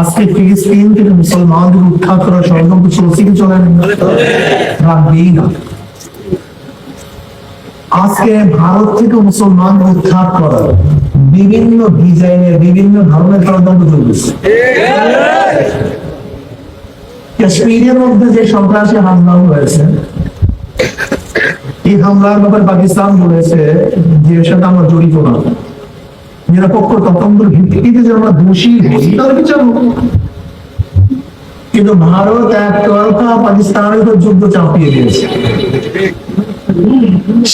আজকে ফিলিস্তিন থেকে মুসলমানদের উদ্ধার করার ষড়যন্ত্র চলছে কি চলে না? আজকে ভারত থেকে মুসলমানদের উদ্ধার করার বিভিন্ন ডিজাইনের বিভিন্ন ধরনের ষড়যন্ত্র চলছে। কাশ্মীরের মধ্যে যে সন্ত্রাসী হামলা হয়েছে, এই হামলার ব্যাপারে পাকিস্তান বলেছে যে সাথে আমরা জড়িত না। নিরপেক্ষ তদন্তের ভিত্তিতে যে আমরা দোষী হই তার বিচার। কিন্তু ভারত এক তরফা পাকিস্তানের উপর যুদ্ধ চাপিয়ে দিয়েছে।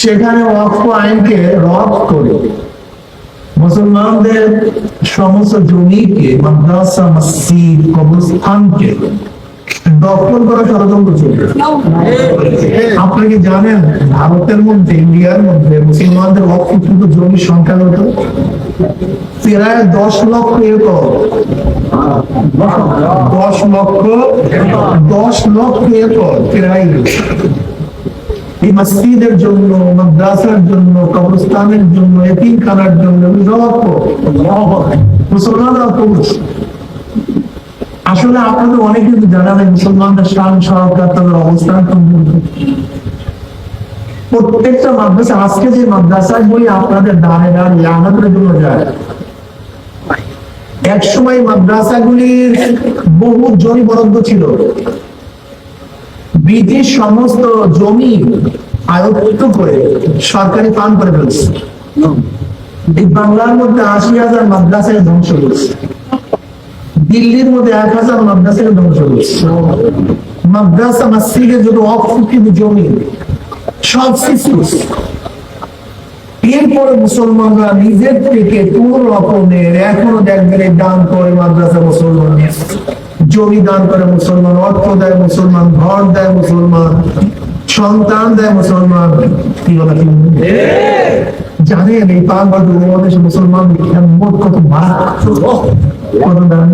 সেখানে ওয়াকফ আইনকে রদ করে মুসলমানদের সমস্ত জমিকে, মাদ্রাসা, মসজিদ, কবরস্থানকে দখল করা ষড়যন্ত্র চলছে। আপনি কি জানেন, ভারতের মধ্যে, ইন্ডিয়ার মধ্যে মুসলমানদের অক্ষুত জমির সংখ্যা কত প্রায় দশ লক্ষ একর দশ লক্ষ দশ লক্ষ একর প্রায়। এই মসজিদের জন্য, মাদ্রাসার জন্য, কবরস্থানের জন্য, এতিমখানার জন্য মুসলমানরা করছে আসলে আপনাদের অনেক জানা নেই, মুসলমানদের শান সরকার তাদের অবস্থান প্রত্যেকটা মাদ্রাসা, আজকে যে মাদ্রাসায় বই আপনাদের দাঁড়ে দাঁড়িয়ে আমাদের জন্য যায়। এক সময় মাদ্রাসাগুলির বহু জমি বরাদ্দ ছিল। ব্রিটিশ সমস্ত জমি আয়ত্ত করে সরকারি পান করে ফেলছে। বাংলার মধ্যে আশি হাজার মাদ্রাসায় ধ্বংস করছে দিল্লির মধ্যে এক হাজার মাদ্রাসাকে ধ্বংস করছে মাদ্রাসা মসজিদের যত অফুকিত জমি। সব এরপরে মুসলমানরা নিজের থেকে কোন রকমের, এখনও দেখবেন দান করে মাদ্রাসা মুসলমান জমি দান করে মুসলমান, অর্থ দেয় মুসলমান, ঘর দেয় মুসলমান, সন্তান দেয় মুসলমান। কি বলে কি? জানেন এই পাঁচ বছর মুসলমান কত মারাত্মক কত দান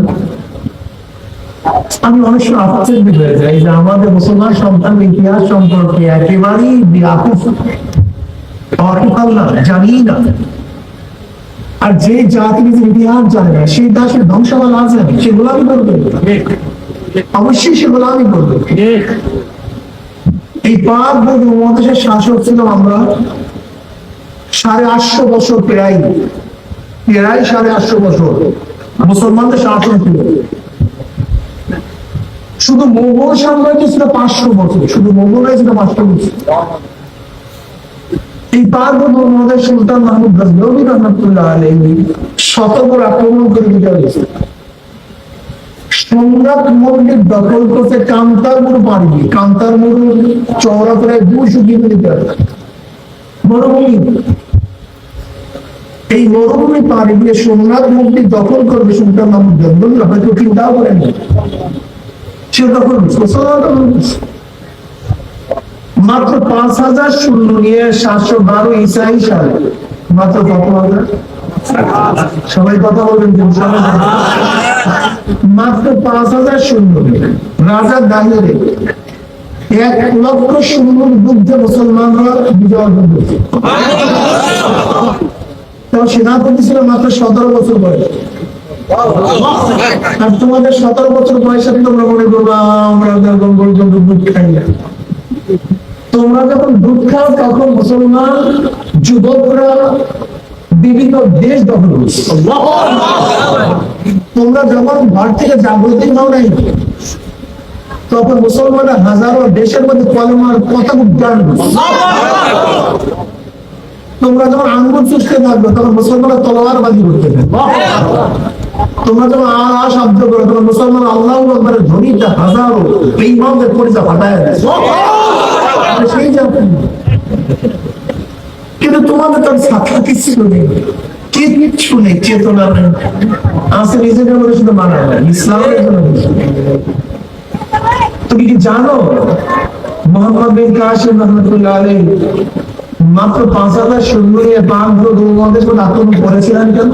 আমি অনেক সময় আশ্চর্য হয়ে যাই যে আমাদের মুসলমান সন্তান ইতিহাস সম্পর্কে একেবারেই না জানি না। আর যে জাতি নিজের ইতিহাস জানে না, সেই সে গোলামি করবে। অবশ্যই সে গোলামি করবে। এই পাঁচ বছর মহাদেশের শাসক ছিলাম আমরা সাড়ে আটশো বছর প্রায় প্রায় সাড়ে আটশো বছর। মুসলমানদের শাসন ছিল। শুধু মোগল সাম্রাজ্য ছিল পাঁচশো বছর, শুধু মোগলাই ছিল পাঁচশো বছর। এই পাঁচ বছর মহাদের সুলতান মাহমুদ রহমতুল্লাহ শতকর আক্রমণ করে বিজয় হয়েছে সম্রাট মন্দির দখল করতে চওড়া প্রায় দুশো কিলোমিটার। মরুভূমি। এই মরুভূমি পাড়ি দিয়ে সোমনাথ মন্দির দখল করবে সুলতান মাহমুদ গজনবী হয়তো চিন্তাও করেন। সে করছে। মাত্র পাঁচ হাজার শূন্য নিয়ে সাতশো বারো ইসাই সালে মাত্র কত হাজার সবাই কথা বলবেন। মাত্র পাঁচ হাজার শূন্য নিয়ে রাজা দাহিরে এক লক্ষ যুদ্ধে মুসলমানরা বিজয় অর্জন করছে তো সেনাপতি ছিল মাত্র সতেরো বছর বয়স আর তোমাদের সতেরো বছর বয়সে তোমরা মনে আমরা দুধ খাই না। তোমরা যখন দুধ খাও, তখন মুসলমান, যুবকরা, বিভিন্ন দেশ দখল তোমরা যখন ঘর থেকে জাগ্রতি নাও নাই, তখন মুসলমানরা হাজারো দেশের মধ্যে কলমার কথা উদ্যান তোমরা যখন আঙ্গুল চুষতে থাকবে, তখন মুসলমানরা তলোয়ার বাজি করতে থাকবে। তোমরা যখন আ আ, শব্দ করো তখন মুসলমান আল্লাহ হাজারো ইমামদের পরিচা ফাটায় সেই জাতি। কিন্তু তোমাদের কিছু নেই, কিচ্ছু নেই, চেতনা নেই। নিজেদের মধ্যে শুধু মানা হয়, ইসলামের জন্য তুমি কি জানো, মোহাম্মদ বিন কাসিম রহমতুল্লাহ আলী মাত্র পাঁচ হাজার সৈন্য নিয়ে পাক দুর্গন্ধের মধ্যে আক্রমণ করেছিলেন কেন?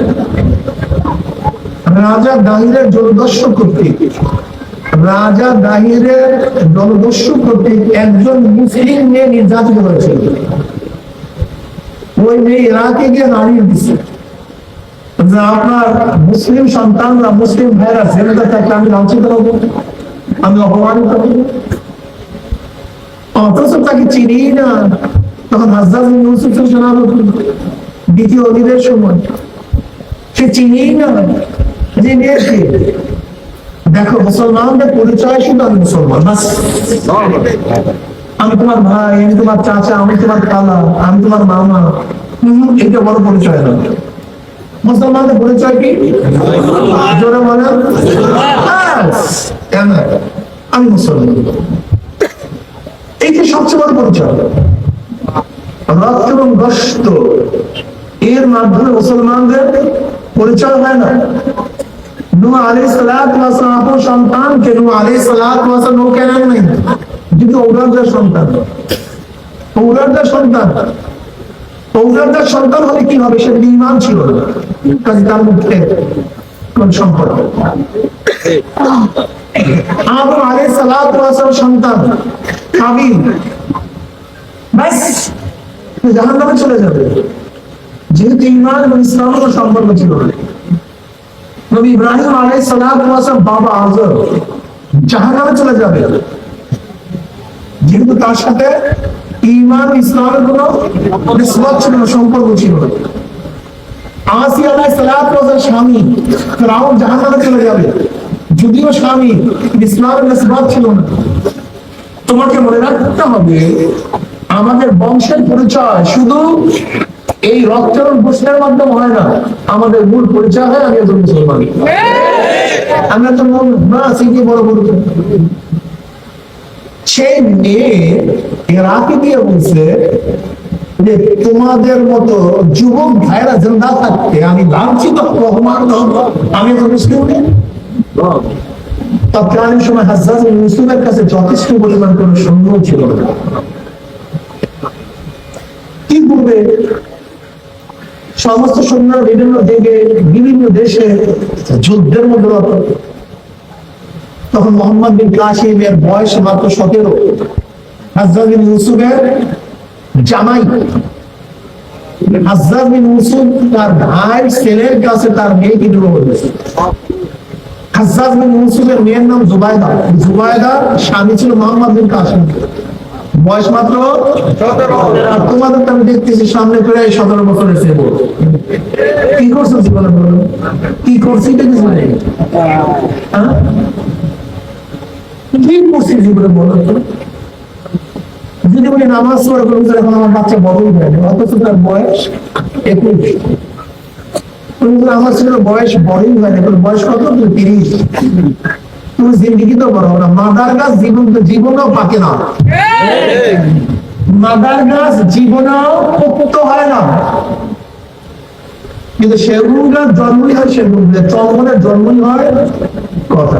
রাজা দাহিরের জলদস্যু কর্তৃক। রাজা দাহিরের জলদস্যু কর্তৃক একজন মুসলিম মেয়ে নির্যাতিত হয়েছিল। ওই মেয়ে ইরাকে গিয়ে হারিয়ে দিচ্ছে যে আপনার মুসলিম সন্তানরা, মুসলিম ভাইরা থাকলে আমি লাঞ্ছিত হব, আমি অপমানিত অথচ তাকে চিনি না। তখন ইউসুফের শোনা দ্বিতীয় অধীরের সময় সে চিনি না। যে দেখো, মুসলমানদের পরিচয় শুধু আমি মুসলমান, বাস। আমি তোমার ভাই, আমি তোমার চাচা, আমি তোমার খালা, আমি তোমার মামা। এটা বড় পরিচয় না। মুসলমানদের পরিচয় কি? জোরে কেন? আমি মুসলমান। সবচেয়ে বড় পরিচয়, রক্ত এবং গোস্ত এর মাধ্যমে মুসলমানদের পরিচয় হয় না। নূহ আলাইহিস সালাতু ওয়াস সালাম সন্তানকে নূহ আলাইহিস সালাতু ওয়াস সালাম নৌকা নাই? ইমান ছিল তার মুখে কোন সম্পর্ক? আদম সালাম সন্তান। কাবিল। জাহান্নামে চলে যাবে। যেহেতু ইমান এবং ইসলামের সম্পর্ক ছিল না। নবী ইব্রাহিম ওয়াস সালাম বাবা আজর চলে যাবে। যেহেতু তার সাথে ইমান ছিল সম্পর্ক ছিল আসি সালাম স্বামী ফেরাউন জাহান্নামে চলে যাবে। যদিও স্বামী ইসলামের ছিল না। তোমাকে মনে রাখতে হবে, আমাদের বংশের পরিচয় শুধু এই রক্তের গোষ্ঠের মাধ্যমে হয় না। আমাদের মূল পরিচয় হয় আমি একজন মুসলমান। আমরা তো মূল না সিটি বড় পরিচয় সেই মেয়ে এরাকে দিয়ে বলছে যে তোমাদের মতো যুবক ভাইরা জিন্দা থাকতে আমি লাঞ্ছিত হব, অপমানিত হব, আমি একজন মুসলিম নই। তৎকালীন সময় বিন ইউসুফের কাছে যথেষ্ট পরিমাণ কোন সৈন্য ছিল না। কি করবে সমস্ত সৈন্য বিভিন্ন দিকে বিভিন্ন দেশে যুদ্ধের মধ্যে তখন মোহাম্মদ বিন কাসিমের বয়স মাত্র সতেরো। ইউসুফের জামাই। ইউসুফ তার ভাই, ছেলের কাছে তার মেয়েকে হাসাস বিন ইউসুফের মেয়ের নাম জুবাইদা জুবাইদা স্বামী ছিল মোহাম্মদ বিন কাসিম। বয়স মাত্র? আর তোমাদের তো আমি দেখতেছি, সামনে এই সতেরো বছরের সেব কি করছ জীবনে বলো কি করছি এটা কিছু নেই। হ্যাঁ? কি করছি জীবনে বলো তো? যদি বলি নামাজ পড়ে কোনো এখন আমার বাচ্চা বড়ই হয়নি অথচ তার বয়স একুশ। আমার ছিল বয়স বড়ই হয় বয়স কত? তিরিশ। তুমি জিন্দিগি তো বড়, না মাদার গাছ জীবন তো জীবনও পাকে না। মাদার গাছ জীবনেও পোক্ত হয় না। কিন্তু সেগুন গাছ জন্মই হয় সেগুন চন্দনের জন্মই হয় কথা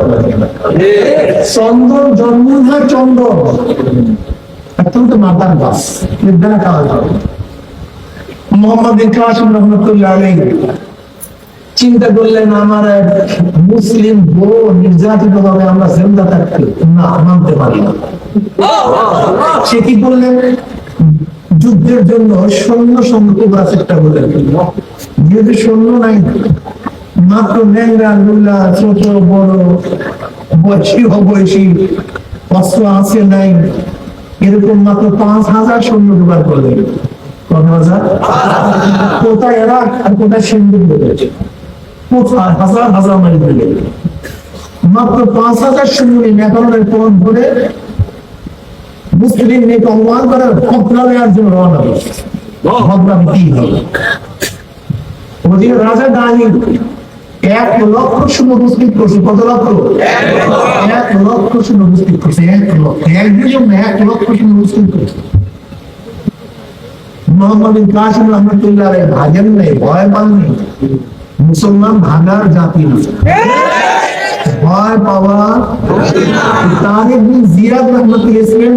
চন্দন জন্মই হয় চন্দন। এখন তো মাদার গাছ বিদ্যা কাজ মোহাম্মদ বিন রহমতুল্লাহ আলাইহি। চিন্তা করলেন আমার মুসলিম বউ নির্যাতিত ভাবে আমরা জিন্দা থাকতে। না, মানতে পারি না। সে কি করলেন? যুদ্ধের জন্য সৈন্য সংগ্রহ করার চেষ্টা করলেন। যেহেতু সৈন্য নাই। মাত্র ন্যাংরা, লুলা, ছোট, বড়, বয়সী, অবয়সী, অস্ত্র আছে, নাই। এরকম মাত্র পাঁচ হাজার সৈন্য জোগাড় করলেন। কোথায় এরা আর কোথায় সিন্ধু কোথায় হাজার হাজার মাইল দূরে মাত্র পাঁচ হাজার সৈন্য নেতানের পর ধরে মুসলিম মেয়েকে অপমান করার ভদ্রা নেওয়ার জন্য রওনা হয়েছে ভদ্রা কি হবে? ওদিকে রাজা গানি এক লক্ষ শূন্য উপস্থিত করছে। কত লক্ষ? এক লক্ষ। শূন্য উপস্থিত করছে এক লক্ষ। একদিন এক লক্ষ শূন্য উপস্থিত করছে। মোহাম্মদ কাসিম রহমতুল্লাহ ভাগেন নেই ভয় পাননি মুসলমান ভাগার জাতি না। ভয় পাওয়া জিয়াদ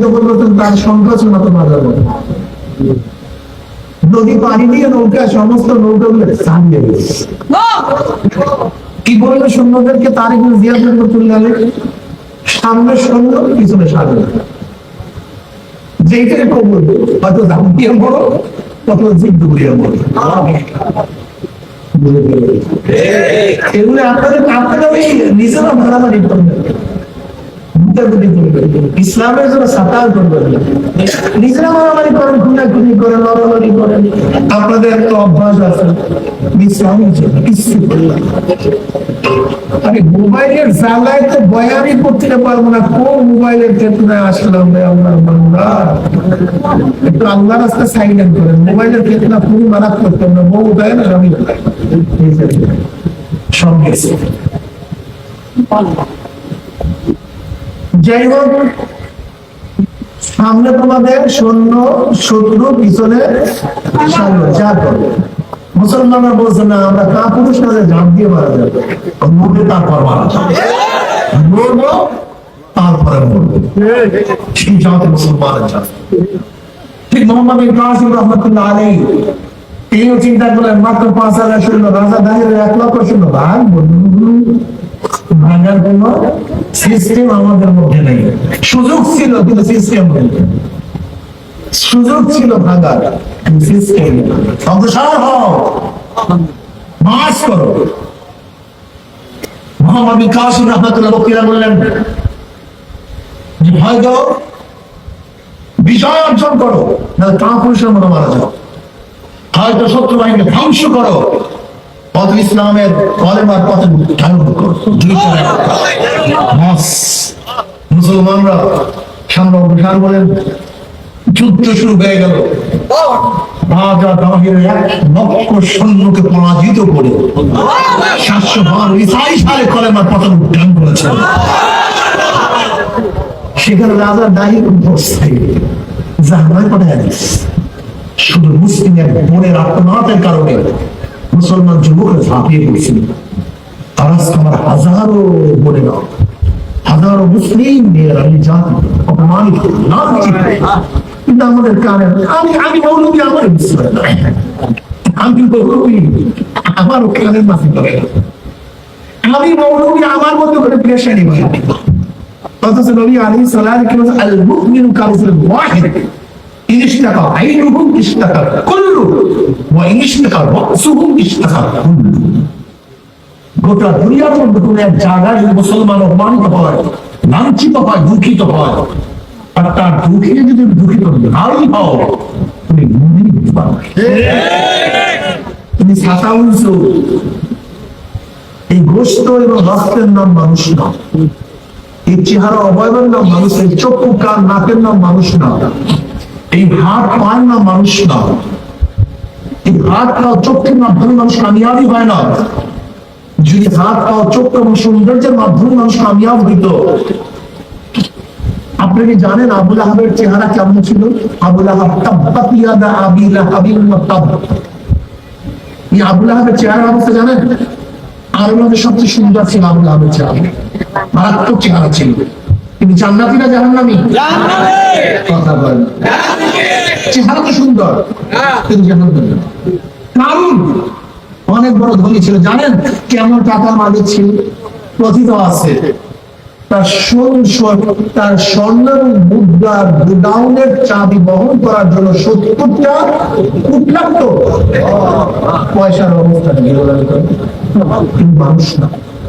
যখন নতুন তার সংখ্যা নদী পানি দিয়ে নৌকা, সমস্ত সামনে কি সৈন্যদেরকে জিয়াদ সামনে সৈন্য, পিছনে স্বাধীন যেইটাকে কবুল হয়তো দাম দিয়ে বড় অথবা জিদ্দু বড় এগুলো আপনাদের আপনারা নিজেরা মারামারি করবেন ভুটাভুটি করবেন ইসলামের জন্য সাতাল করবেন না। নিজেরা মারামারি করেন, খুনাখুনি করেন, লড়ালড়ি করেন। আপনাদের একটা অভ্যাস আছে। ইসলামের জন্য কিছু করলাম আরে মোবাইলের জ্বালায় তো বয়ানই করতে পারব না। কোন মোবাইলের ক্ষেত্রে আসলাম রে আল্লাহর বান্দা? একটু আল্লাহ রাস্তা সাইলেন্ট করেন। মোবাইলের ক্ষেত্রে খুবই মারাত্মক করবেন বউ দেয় না আমি সব গেছে যাই হোক, সামনে তোমাদের সৈন্য শত্রু পিছনে মুসলমানরা বলছে, না, আমরা কা পুরুষ যে ঝাঁপ দিয়ে মারা যাবে। মরবে, তারপর মারা যাবে। তারপরে মরবো। ঠিক মোহাম্মদ ইব্রাহিম রহমতুল্লাহ আলী তিনিও চিন্তা করলেন, মাত্র পাঁচ হাজার শূন্য রাজা এক লক্ষ শূন্য ভাগ ভাঙার কোন সিস্টেম আমাদের মধ্যে নেই। সুযোগ ছিল, কিন্তু সিস্টেম নেই। সুযোগ ছিল ভাঙার সিস্টেম অগ্রসর হও। মাস করো। বক্তিরা বললেন বিজয় অর্জন করো। না মতো মারা যাও। হয়তো শত্রু বাহিনীকে ধ্বংস করো। ইসলামের কলেমার ধারণ। মুসলমানরা সামনে বলেন যুদ্ধ শুরু হয়ে গেল। রাজা দাহির এক লক্ষ সৈন্যকে পরাজিত করে সাতশো বারো ইসাই সালে কলেমার করেছেন। সেখানে রাজা দাহির উপস্থিত শুধু মুসলিমের বোনের আত্মনাথের কারণে মুসলমান যুবকরা ঝাঁপিয়ে পড়ছিল। আজকে আমার হাজারো বোনেরা, হাজারো মুসলিম মেয়েরা এই জাতি অপমানিত, লাঞ্ছিত। কিন্তু আমাদের কানে আমি আমি মৌলবী আমার। আমি মৌলবী, আমারও কানের মাঝে ধরে না। আমি মৌলবী, আমার মতো করে পেশানি ভাই অথচ নবী আলী সালাম কি বলছে আল মুমিনু কারুল ওয়াহিদ ইন ইশতাকা কুল্লু গোটা দুনিয়ার মধ্যে এক জায়গায় যদি মুসলমান অপমানিত হয়, লাঞ্ছিত হয়, দুঃখিত হয়, আর তার দুঃখে যদি দুঃখিত নাই হও, তুমি তুমি ছাতা উলছো এই গোস্ত এবং রক্তের নাম মানুষ না। এই চেহারা অবয়বের নাম মানুষ এই চক্ষু, কান, নাকের নাম মানুষ না। এই হাত, পায়ের নাম মানুষ না। এই হাত মাধ্যমে মানুষ কামিয়াবি হয় না। যদি হাত এবং সৌন্দর্যের মাধ্যমে মানুষ কামিয়াব হইত। আপনি কি জানেন আবুল আহাবের চেহারা কেমন ছিল? আবুল আহাব আবি এই আবুল আহাবের চেহারা অবস্থা জানেন? আরবের সবচেয়ে সুন্দর ছিল আবুল আহাবের চেহারা। মারাত্মক চেহারা ছিল। কিন্তু জান্নাতিরা জাহান্নামী? কথা বলেন। চেহারা তো সুন্দর কিন্তু জাহান্নামী। কারণ অনেক বড় ধনী ছিল জানেন কেমন টাকার মালিক ছিল? কথিত আছে তার সোন- তার স্বর্ণ এবং মুদ্রার গোডাউনের চাবি বহন করার জন্য সত্তরটা উঠলাম তো পয়সার অবস্থা বলে মানুষ না।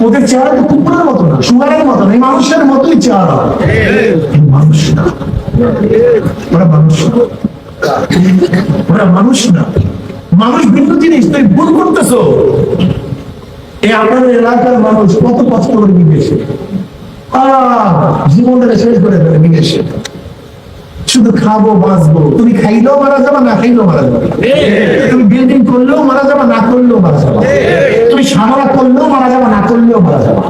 ওদের চেহারা তো কুকুরের মতো না, সুগারের মতো না, এই মানুষের মতোই চেহারা। মানুষ না। ওরা মানুষ না। ওরা মানুষ না। মানুষ ভিন্ন জিনিস তুই ভুল করতেছো। এই আমাদের এলাকার মানুষ কত কষ্ট করে বিদেশে জীবনটা শেষ করে দেবে বিদেশে শুধু খাব, বাঁচবো। তুমি খাইলেও মারা যাবে, না খাইলেও মারা যাবে। তুমি বিল্ডিং করলেও মারা যাবে, না করলেও মারা যাবে। তুমি সামলা করলেও মারা যাবে, না করলেও মারা যাবে।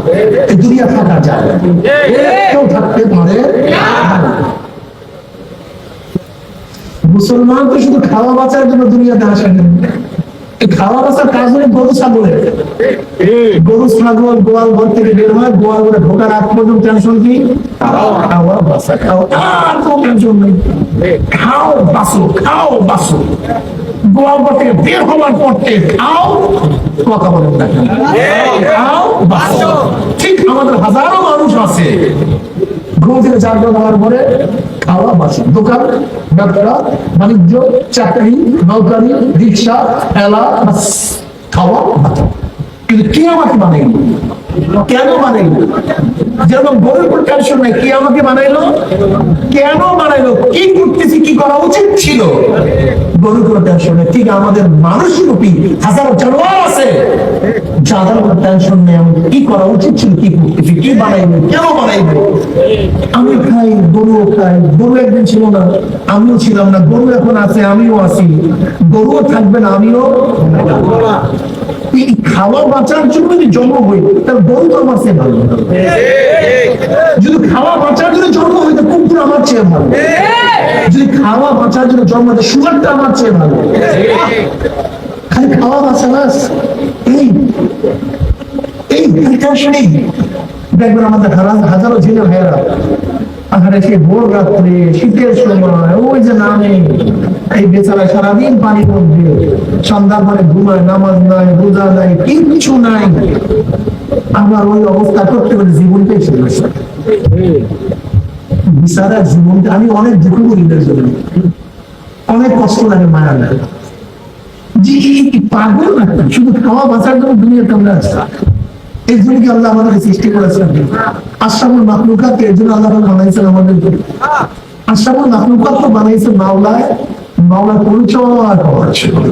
এই দুনিয়া থাকা যাবে কেউ থাকতে পারে মুসলমান তো শুধু খাওয়া বাঁচার জন্য দুনিয়াতে আসেন। গোয়াল ঘর থেকে বের হয় পর থেকে খাও, কথা বলেন খাও, বাসো। ঠিক আমাদের হাজারো মানুষ আছে। ঘুম থেকে চারটা হওয়ার পরে খাওয়া বাসা। দোকান, ব্যবসা, বাণিজ্য, চাকরি, নৌকারি, রিক্সা, এলা খাওয়া বাসা। কিন্তু কে আমাকে বানাইলো কেন বানাইলো? যেরকম গরুর উপর টেনশন কে আমাকে বানাইলো? কেন বানাইলো? কি করতেছি, কি করা উচিত ছিল? আমি গরু একদিন ছিল না, আমিও ছিলাম না গরু এখন আছে, আমিও আছি। গরুও থাকবে না, আমিও খাওয়া বাঁচার জন্য যদি জন্ম হই তাহলে গরু তো আমার চেয়ে ভালো। যদি খাওয়া বাঁচার জন্য জন্ম হইতে কুকুর আমার চেয়ে ভালো। যদি খাওয়া বাঁচার জন্য জন্ম হইতে সুগারটা আমার চেয়ে ভালো। খালি খাওয়া বাঁচা বাস। এই এই প্রিকশনই দেখবেন আমাদের হাজারো ঝিলে ভাইয়েরা আহারে সে ভোর রাত্রে, শীতের সময়, ওই যে নামে এই বেচারা সারাদিন মধ্যে পরে ঘুমায়, নামাজ নাই, রোজা নাই, কিচ্ছু নাই। ওই অবস্থা করতে জীবনটাই বিচারা জীবনটা, আমি অনেক দুঃখ করি জন্য। অনেক কষ্ট লাগে মায়া লাগে। কি পাগল নাকি? শুধু খাওয়া বাঁচার জন্য দুনিয়াতে আমরা আসছি এই জন্য কি আল্লাহ আমাদের সৃষ্টি করেছেন? আশরাফুল মাখলুকাত এর জন্য আল্লাহ বানাইছেন আমাদেরকে। আশরাফুল মাখলুকাত তো বানাইছেন মাওলায়। মাওলার পরিচয় করার জন্য।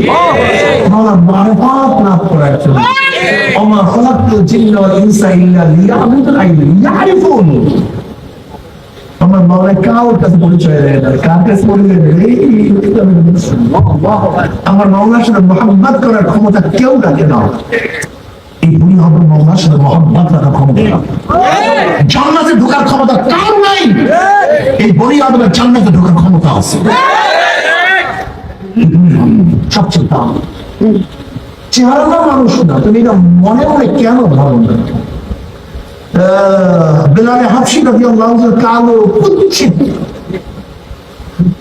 লাভ করার জন্য। ওয়াল ইনসা ইল্লা লিয়াবুদুন ইয়ারিফুন। আমার মাওলায় কাউর কাছে পরিচয় দেয় না। কার কাছে পরিচয় দেয়। আমার মাওলার সাথে মোহাম্মত করার ক্ষমতা কেউ রাখে না। এই বুড়ি হবে মাওলার সাথে মোহাম্মত রাখার ক্ষমতা জান্নাতে ঢোকার ক্ষমতা কার নাই। এই বড়ি আদমের জান্নাতে ঢোকার ক্ষমতা আছে। সবচেয়ে দাম। চেহারা মানুষ না তুমি এটা মনে মনে কেন ভালো না? বেলালে হাফসি রাজি আল্লাহ কালো কুচ্ছিত।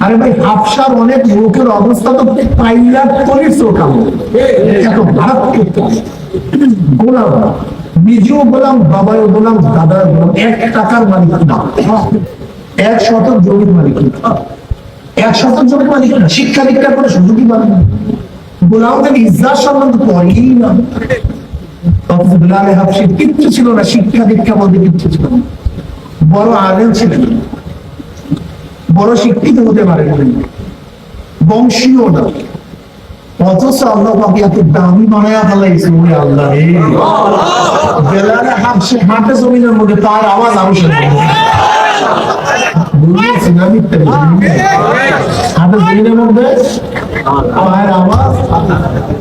আরে ভাই, হাফসার অনেক লোকের অবস্থা তো পাইলার পলিশও কালো এত ভারত গোলাম, নিজেও গোলাম বাবাও গোলাম দাদার গোলাম, এক টাকার মালিক না। এক শতক জমির মালিক না। এক শতক জমির মালিক না, শিক্ষা দীক্ষার কোনো সুযোগই পাবে না। গোলাম থেকে ইজ্জাত সম্বন্ধ পড়েই না। বিলালে হাফসির কিচ্ছু ছিল না, শিক্ষা দীক্ষা বলতে কিচ্ছু ছিল না। বড় আলেম ছিলেন। বড় শিক্ষিত হতে পারে বংশীয় না। অথচ আল্লাহ পাক এত দামি বানায়া ফেলাইছে ওরে আল্লাহ রে। বেলালে হাফসি হাঁটে জমিনের মধ্যে, তার আওয়াজ আমি শুনতে আওয়াজ।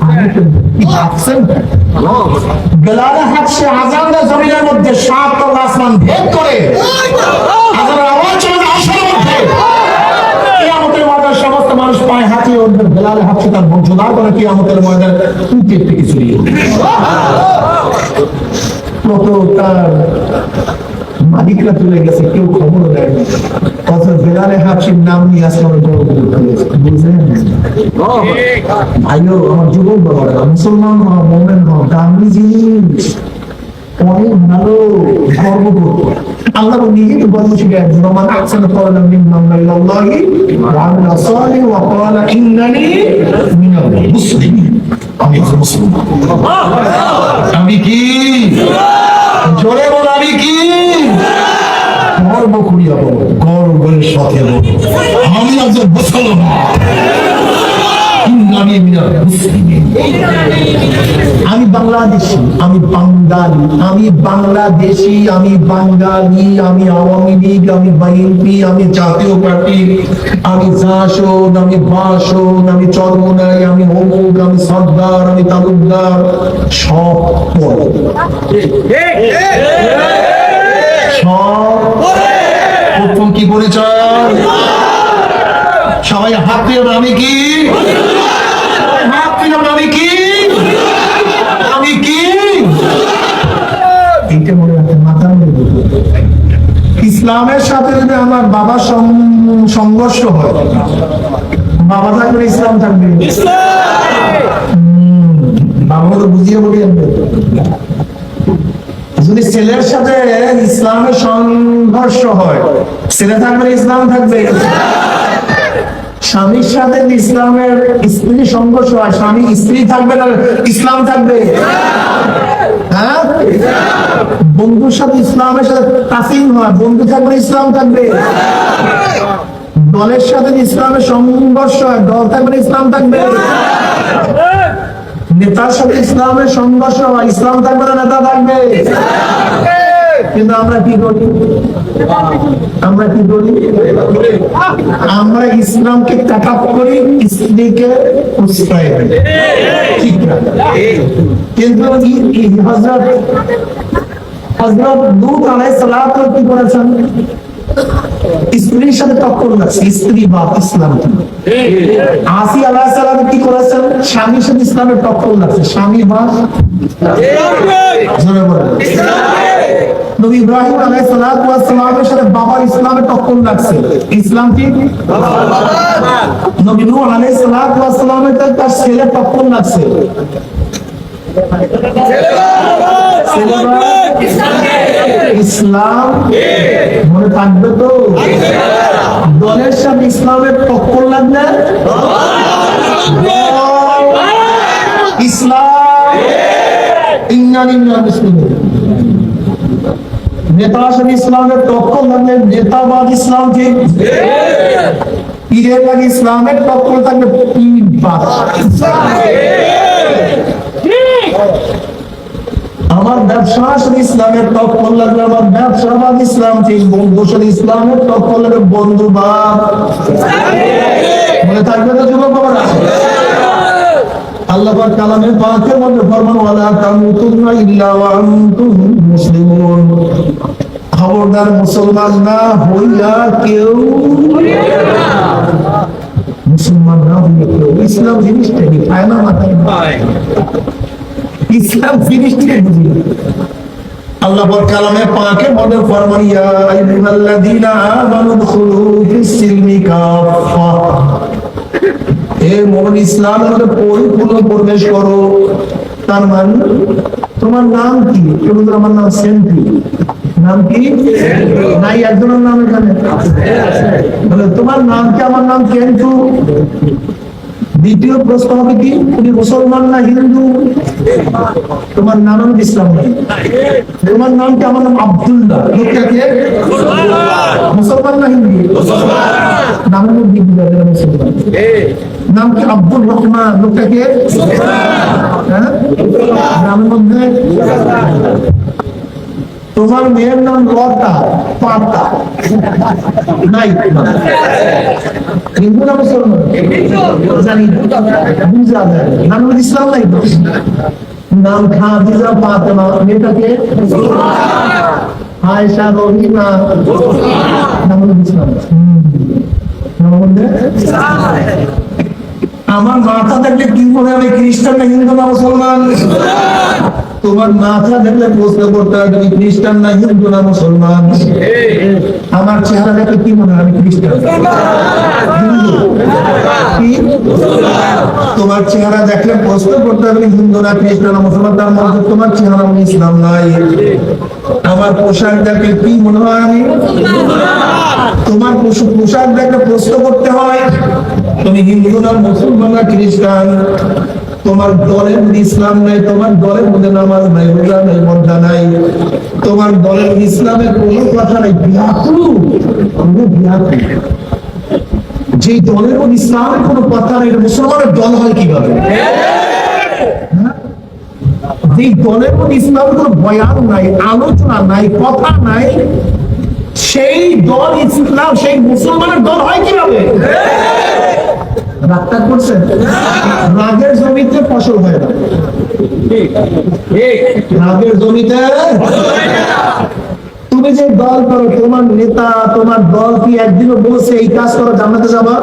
আমি ভাবছেন? বেলালে হাফসি হাজারটা জমিনের মধ্যে সাত তল আসমান ভেদ করে হাজার আওয়াজ মধ্যে। কিয়ামতের ময়দানে সমস্ত মানুষ পায়ে হাঁটিয়ে উঠবে। বেলালে তার বংশধার করে কিয়ামতের ময়দানে তুই একটু কিছু নিয়ে কত তার মালিকরা চলে গেছে, কেউ খবর দেয় কত বেলালে হাফসির নাম নিয়ে আসলে বুঝলেন? ভাইও, আমার যুবক বাবারা, মুসলমান হওয়া মোমেন হওয়া দামি জিনিস অনেক ভালো গর্ব করব আল্লাহ নিজে তো গর্ব শিখে আমার আকসান করালাম মিন মামলাল্লাহি ওয়া আমিলা সালিহ ওয়া ক্বালা ইন্নানি মিনাল মুসলিমিন আমি মুসলমান। আমি কি? জোরে বল, আমি কি? গর্ব করিয়া বলো গর্বের সাথে আমি একজন আমি বাংলাদেশি, আমি বাঙালি, আমি বাংলাদেশি, আমি বাঙালি, আমি আওয়ামী লীগ, আমি বিএনপি আমি জাতীয় পার্টি। আমি জাসদ, আমি বাসদ, আমি চরমনাই, আমি অমুক, আমি সর্দার, আমি তালুকদার। সব সব প্রথম কি পরিচয় সবাই হাত দিয়ে আমি কি? হাত দিয়ে আমি কি? আমি কি? এইটা মনে রাখতে মাথা ইসলামের সাথে যদি আমার বাবা সং- সংঘর্ষ হয় বাবা থাকবে। ইসলাম! থাকবে বাবা তো বুঝিয়ে বলি আমি। যদি ছেলের সাথে ইসলামের সংঘর্ষ হয়, ছেলে থাকবে ইসলাম থাকবে। স্বামীর সাথে ইসলামের স্ত্রী সংঘর্ষ হয়, স্বামী স্ত্রী থাকবে না, ইসলাম থাকবে। হ্যাঁ? বন্ধুর সাথে ইসলামের সাথে তাসিম হয়, বন্ধু থাকবে ইসলাম থাকবে। দলের সাথে ইসলামের সংঘর্ষ হয়, দল থাকবে ইসলাম থাকবে। নেতার সাথে ইসলামের সংঘর্ষ ইসলাম থাকবে না, নেতা থাকবে। কিন্তু আমরা কি করি? আমরা কি করি? আমরা ইসলামকে কাটাপ করি, স্ত্রীকে কিন্তু ই- ই হযরত হযরত লূত আলাইহিস সালাত কি করেছেন? স্ত্রীর সাথে টক্কর লাগছে স্ত্রী বাপ ইসলাম। আসি আলাহ সালাম কি করেছেন? স্বামীর সাথে ইসলামের টক্কর লাগছে স্বামী বা নবী ইব্রাহিম সালামের সাথে ইসলামের টক্কর লাগছে ইসলাম কি? নবী সালামের তার ছেলে টক্কর লাগছে ইসলাম মনে থাকবে তো? দলের সাথে ইসলামের টক্কর লাগলে ইসলাম। ইন্নান ইন্নান মুসলিমিন নেতার সাথে ইসলামের টক্কর লাগলে নেতাবাদ ইসলাম ঠিক পীরের লাগে ইসলামের টক্কর আমার ব্যবসা সাথে ইসলামের টক্কর লাগলে আমার ব্যবসাবাদ ইসলাম ঠিক। বন্ধু সাথে ইসলামের টক্কর লাগলে বন্ধুবাদ মনে থাকবে তো যুবক আল্লাহ কালামে পাকের মধ্যে ফরমান, ওয়ালা তামুতুন্না ইল্লা ওয়া আনতুম মুসলিমুন। খবরদার মুসলমান না হইয়া কেউ মুসলমান না হইয়া কেউ। ইসলাম জিনিসটা কি? পায় না মাথায়? ইসলাম পরিপূর্ণ প্রবেশ করো। তার মানে তোমার নাম কি? আমার নাম সেন্টু। নাম কি? নাই, একজনের নাম এখানে। বলে তোমার নাম কি? আমার নাম কেন্টু দ্বিতীয় প্রশ্ন হবে কি? তুমি মুসলমান না হিন্দু? তোমার নাম ইসলাম তোমার নাম কি? আমার নাম আব্দুল্লাহ। মুসলমান না হিন্দু? নামের মধ্যে মুসলমান। নাম কি আব্দুল রহমান? লোকটা কে হ্যাঁ? নামের মধ্যে তোমার মেয়ের নাম লতা, পাতা। নাই। হিন্দু না মুসলমান? জানি বুঝা যায় নাম ইসলাম নাই? তো। নাম খাদিজা ফাতেমা। মেয়েটাকে? নাম ইসলাম। নাম আমার মাথা দেখলে কি মনে হবে, খ্রিস্টান না হিন্দু না মুসলমান? তোমার মাথা দেখলে প্রশ্ন করতে হবে তুমি খ্রিস্টান না, হিন্দু না, মুসলমান? আমার চেহারা দেখলে কি মনে হবে আমি খ্রিস্টান? তোমার চেহারা দেখলে প্রশ্ন করতে হবে হিন্দু না, খ্রিস্টান না, মুসলমান? তার মধ্যে তোমার চেহারা মনে ইসলাম নাই। আমার পোশাক দেখলে কি মনে হয় আমি? তোমার পোশ- পোশাক দেখলে প্রশ্ন করতে হয়, তুমি হিন্দু না, মুসলমান না, খ্রিস্টান? তোমার দলের মধ্যে ইসলাম নাই, তোমার দলের মধ্যে নামাজ নাই, রোজা নাই মর্দা নাই। তোমার দলের ইসলামের কোনো কথা নাই, বিয়াকুল। কোনো বিয়াকুল। যে দলের মধ্যে ইসলামের কোনো কথা নেই মুসলমানের দল হয় কীভাবে? যে দলের মধ্যে ইসলামের কোনো বয়ান নাই, আলোচনা নাই, কথা নাই, সেই দল ইসলাম, সেই মুসলমানের দল হয় কীভাবে? রাগটা করছেন রাগের জমিতে ফসল হয় না। রাগের জমিতে? তুমি যে দল করো, তোমার নেতা, তোমার দল কি একদিনও বলছে এই কাজ করো, জান্নাতে যাবা?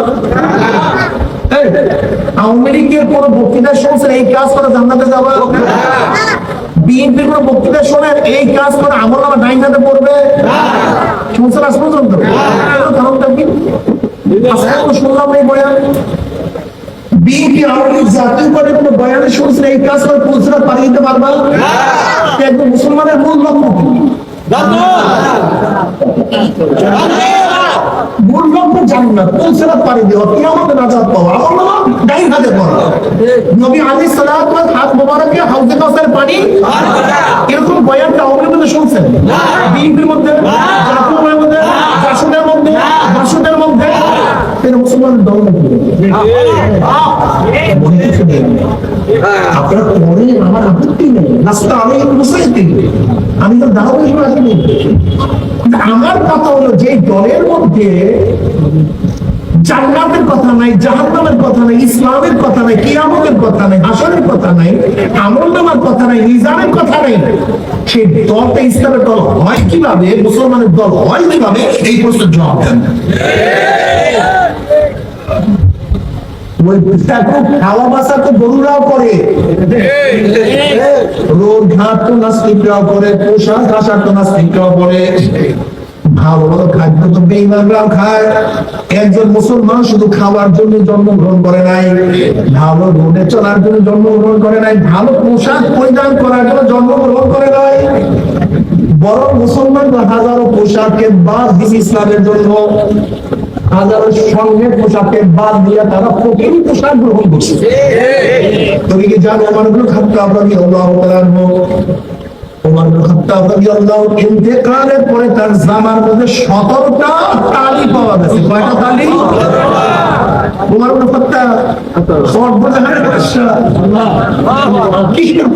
আওয়ামী লীগের কোন বক্তৃতা শুনছেন, এই কাজ করে, জান্নাতে যাবা? বিএনপির কোন বক্তৃতা এই কাজ করে আমার ডাইনাতে পড়বে? শুনছেন আজ পর্যন্ত কারণটা কি? তো শুনলাম এই বয়ান। বিএনপি আওয়ামী লীগ জাতীয় করে কোনো বয়ানে শুনছেন এই কাজ করে পুলিশরা পালিয়ে দিতে পারবা? একদম মুসলমানের মূল লক্ষ্য কি? মূল লক্ষ্য জান্নাত। পুলিশরা পাড়ি দেওয়া কিয়ামতে নাজাত পাওয়া আমার নাম ডাইন হাতে পড়া। নবী আলাইহিস সালাতু হাত মোবারকে হাউজে কাউসার পানি। এরকম বয়ানটা আওয়ামী লীগের শুনছেন? বিএনপির মধ্যে জাতীয় মধ্যে জাসদের মধ্যে জাসদের মধ্যে। এটা মুসলমানের দল? আপনারা আমার আপত্তি নেই। আমি আমি তো আমার কথা হলো যে দলের মধ্যে জান্নাতের কথা নাই, জাহান্নামের কথা নাই, ইসলামের কথা নাই, কিয়ামতের কথা নাই, হাসরের কথা নাই, আমল নামার কথা নাই নিজামের কথা নাই। সেই দলটা ইসলামের দল হয় কীভাবে, মুসলমানের দল হয় কীভাবে, এই প্রশ্নের জবাব দেন। একজন মুসলমান শুধু খাওয়ার জন্য জন্মগ্রহণ করে নাই, ভালো রোডে চলার জন্য জন্মগ্রহণ করে নাই, ভালো পোশাক পরিধান করার জন্য জন্মগ্রহণ করে নাই। বরং মুসলমান হাজারো পোশাককে বাদ দিছে ইসলামের জন্য। হাজারো সঙ্গে পোশাককে বাদ দিয়ে তারা ফকির পোশাক গ্রহণ করছে। তুমি কি জানো আমারগুলো খাদ্য আপনাকে আল্লাহ পরে তার জামার মধ্যে 17টা তালি পাওয়া গেছে। কয়টা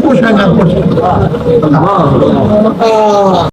পোশাক আর পোশাক?